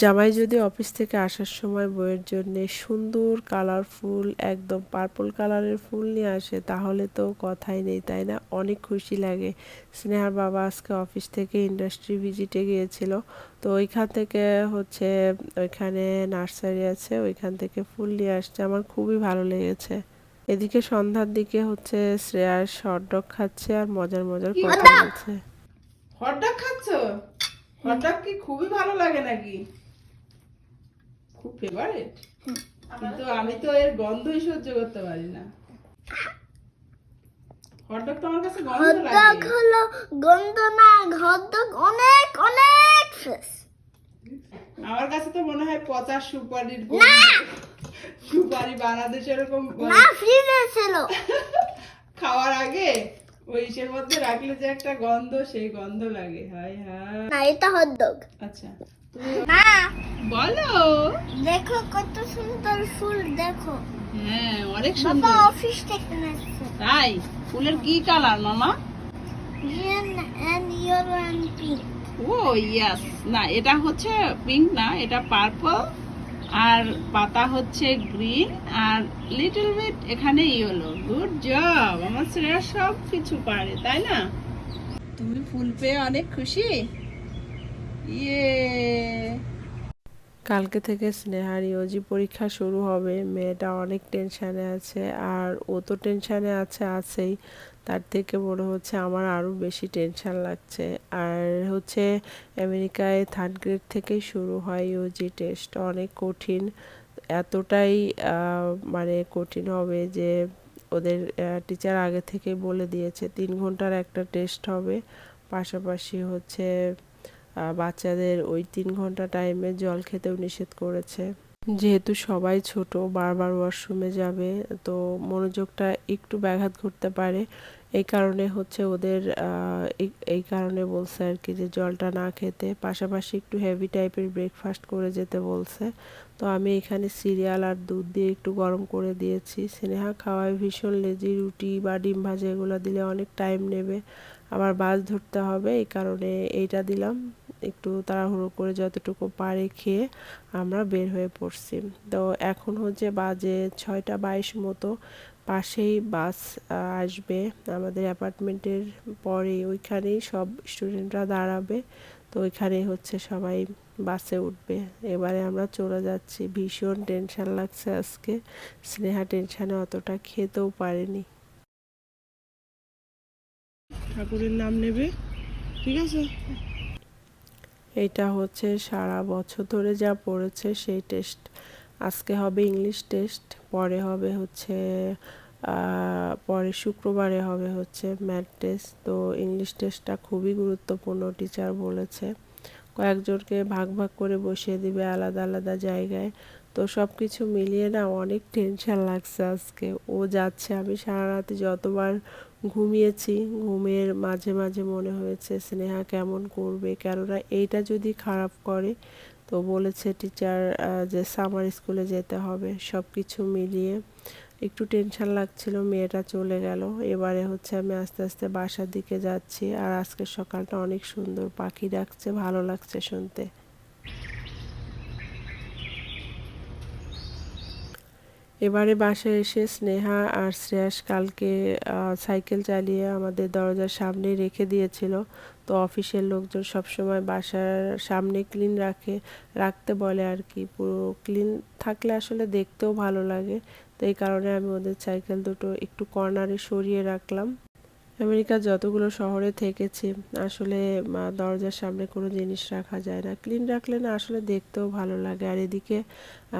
জামাই যদি অফিস থেকে আসার সময় বইয়ের জন্য সুন্দর কালারফুল একদম পার্পল কালারের ফুল নিয়ে আসে তাহলে তো কথাই নেই তাই না? অনেক খুশি লাগে। স্নেহার বাবা আজকে অফিস থেকে ইন্ডাস্ট্রি ভিজিটে গিয়েছিল। তো ওইখান থেকে হচ্ছে ওইখানে নার্সারি আছে ওইখান থেকে ফুল নিয়ে আসছে। আমার খুবই ভালো লেগেছে। এদিকে সন্ধ্যার দিকে হচ্ছে শ্রেয়ার হটডগ খাচ্ছে আর মজার মজার কথা বলছে। হটডগ খাচ্ছ? হটডগ কি খুবই ভালো লাগে নাকি? খুব ফেভারিট কিন্তু আমি তো এর গন্ধই সহ্য করতে পারি না। হটডগ তো আমার কাছে গন্ধ লাগে। হলো গন্ধ না হদ্দক অনেক অনেক ফ্রেশ আমার কাছে তো মনে হয় পচা সুপারির সুপারি বাংলাদেশ এরকম না ফ্রিজে ছিল। খাওয়ার আগে ওই ইসের মধ্যে রাখলে যে একটা গন্ধ সেই গন্ধ লাগে। না এটা হদ্দক আচ্ছা। না বলো। দেখো কত সুন্দর ফুল দেখো। হ্যাঁ অনেক বাবা অফিস থেকে তাই? ফুলের কি কালার মামা? Green and yellow and pink oh yes না এটা হচ্ছে পিঙ্ক না এটা পার্পল আর পাতা হচ্ছে গ্রিন আর লিটল বিট এখানে ইয়েলো গুড শ্রেয়া সব কিছু পারে তাই না? তুমি ফুল পেয়ে অনেক খুশি? ইয়ে। কালকে থেকে স্নেহার ইওজি পরীক্ষা শুরু হবে। মেয়েটা অনেক টেনশানে আছে আর ও তো টেনশানে আছে আছেই। তার থেকে মনে হচ্ছে আমার আরও বেশি টেনশান লাগছে। আর হচ্ছে আমেরিকায় থার্ড গ্রেড থেকেই শুরু হয় ইওজি টেস্ট অনেক কঠিন। এতটাই আহ, মানে কঠিন হবে যে ওদের টিচার আগে থেকে বলে দিয়েছে, তিন ঘণ্টার একটা টেস্ট হবে। পাশাপাশি হচ্ছে বাচ্চাদের ওই তিন ঘণ্টা টাইমে জল খেতেও নিষেধ করেছে। যেহেতু সবাই ছোট, বারবার ওয়াশরুমে যাবে, তো মনোযোগটা একটু ব্যাঘাত ঘটতে পারে। এই কারণে হচ্ছে ওদের এই- কারণে বলছে আর কি যে জলটা না খেতে। পাশাপাশি একটু হেভি টাইপের ব্রেকফাস্ট করে যেতে বলছে। তো আমি এখানে সিরিয়াল আর দুধ দিয়ে একটু গরম করে দিয়েছি। স্নেহা খাওয়ায় ভীষণ লেজি রুটি বা ডিম ভাজা এগুলো দিলে অনেক টাইম নেবে। আবার বাস ধরতে হবে, এই কারণে এইটা দিলাম। একটু তাড়াহুড়ো করে যতটুকু পারে খেয়ে আমরা বের হয়ে পড়ছি। তো এখন হচ্ছে বাজে ছয়টা বাইশ মতো। পাশেই বাস আসবে। আমাদের অ্যাপার্টমেন্টের পরে ওইখানেই সব স্টুডেন্টরা দাঁড়াবে। তো ওইখানে হচ্ছে সবাই বাসে উঠবে। এবারে আমরা চলে যাচ্ছি। ভীষণ টেনশন লাগছে আজকে। স্নেহা টেনশানে অতটা খেতেও পারেনি। ঠাকুরের নাম নেবে? ঠিক আছে। এটা হচ্ছে সারা বছর ধরে যা পড়েছে সেই টেস্ট। আজকে হবে ইংলিশ টেস্ট পরে হবে হচ্ছে পরে শুক্রবারে হবে হচ্ছে ম্যাথ টেস্ট তো ইংলিশ টেস্টটা খুবই গুরুত্বপূর্ণ টিচার বলেছে। কয়েকজনকে ভাগ ভাগ করে বসিয়ে দিবে আলাদা আলাদা জায়গায়। তো সব কিছু মিলিয়ে না অনেক টেনশন লাগছে আজকে। ও যাচ্ছে, আমি সারা রাতে যতবার ঘুমিয়েছি, ঘুমের মাঝে মাঝে মনে হয়েছে, স্নেহা কেমন করবে, কেননা এইটা যদি খারাপ করে তো বলেছে টিচার যে সামার স্কুলে যেতে হবে সব কিছু মিলিয়ে। একটু টেনশন লাগছিল, মেয়েটা চলে গেল। এবারে হচ্ছে আমি আস্তে আস্তে বাসার দিকে যাচ্ছি। আর আজকের সকালটা অনেক সুন্দর, পাখি ডাকছে, ভালো লাগছে শুনতে। এবারে বাসায় এসে স্নেহা আর শ্রেয়াস কালকে সাইকেল চালিয়ে আমাদের দরজার সামনে রেখে দিয়েছিল। তো অফিসের লোকজন সবসময় বাসার সামনে ক্লিন রাখে, রাখতে বলে আর কি। পুরো ক্লিন থাকলে আসলে দেখতেও ভালো লাগে। তো এই কারণে আমি ওদের সাইকেল দুটো একটু কর্নারে সরিয়ে রাখলাম। আমেরিকার যতগুলো শহরে থেকেছি, আসলে দরজার সামনে কোনো জিনিস রাখা যায় না। ক্লিন রাখলে না আসলে দেখতেও ভালো লাগে। আর এদিকে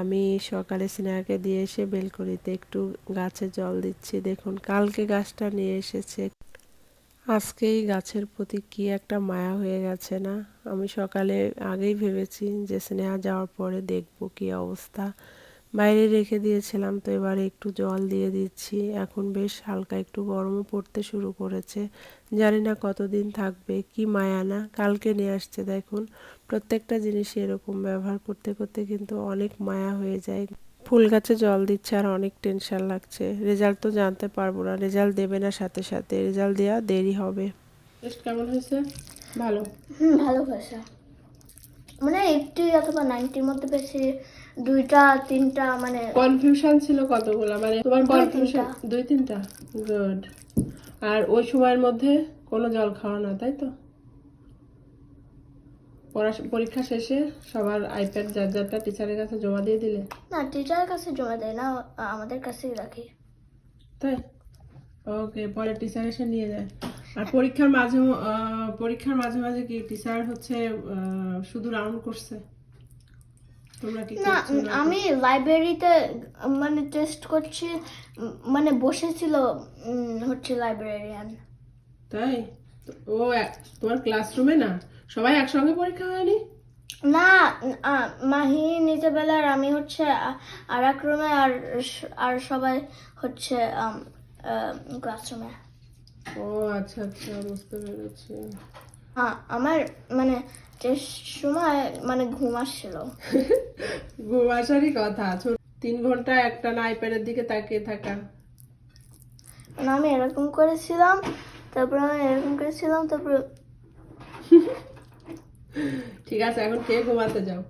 আমি সকালে স্নেহাকে দিয়ে এসে বেলকনিতে একটু গাছে জল দিচ্ছি। দেখুন, কালকে গাছটা নিয়ে এসেছে। আজকেই গাছের প্রতি কি একটা মায়া হয়ে গেছে না? আমি সকালে আগেই ভেবেছি যে, স্নেহা যাওয়ার পরে দেখব কি অবস্থা। বাইরে রেখে দিয়েছিলাম তো এবারে একটু জল দিয়ে দিচ্ছি। এখন বেশ হালকা একটু গরমও পড়তে শুরু করেছে। জানি না কতদিন থাকবে কি মায়া না? কালকে নিয়ে আসছে দেখুন। প্রত্যেকটা জিনিস এরকম ব্যবহার করতে করতে কিন্তু অনেক মায়া হয়ে যায়। ফুল গাছে জল দিচ্ছে আর অনেক টেনশন লাগছে। রেজাল্ট তো জানতে পারব না রেজাল্ট দেবে না সাথে সাথে। রেজাল্ট দেওয়া দেরি হবে। টেস্ট কেমন হয়েছে? ভালো? হুম ভালো ভাষা মানে এইটটি অথবা নাইনটির মধ্যে বেশি দুইটা তিনটা মানে কনফিউশন ছিল কতগুলো? মানে তোমার কনফিউশন দুই তিনটা? গুড আর ওই সময়ের মধ্যে কোনো জল খাওয়া না তাই তো? পরীক্ষা শেষে সবার আইপ্যাড যার যারটা টিচারের কাছে জমা দিয়ে দিলে? না টিচারের কাছে জমা দেয় না আমাদের কাছেই রাখি। তাই? ওকে পরে টিচার এসে নিয়ে যায়। আর পরীক্ষার মাঝে পরীক্ষার মাঝে মাঝে কি টিচার হচ্ছে শুধু রাউন্ড করছে? না আমি লাইব্রেরিতে মানে টেস্ট করছি মানে বসেছিল হচ্ছে লাইব্রেরিয়ান তাই? ও তোমার ক্লাসরুমে না? সবাই একসঙ্গে পরীক্ষা হয়নি? না মাহি নিজে বেলার আমি হচ্ছে আর এক রুমে আর আর সবাই হচ্ছে ক্লাসরুমে ও আচ্ছা আচ্ছা বুঝতে পেরেছি। আমার মানে সময় মানে ঘুম আসছিল। ঘুম আসারই কথা তিন ঘণ্টা একটা না আইপ্যাডের দিকে তাকিয়ে থাকা। মানে আমি এরকম করেছিলাম তারপর আমি এরকম করেছিলাম তারপর ঠিক আছে এখন খেয়ে ঘুমাতে যাও।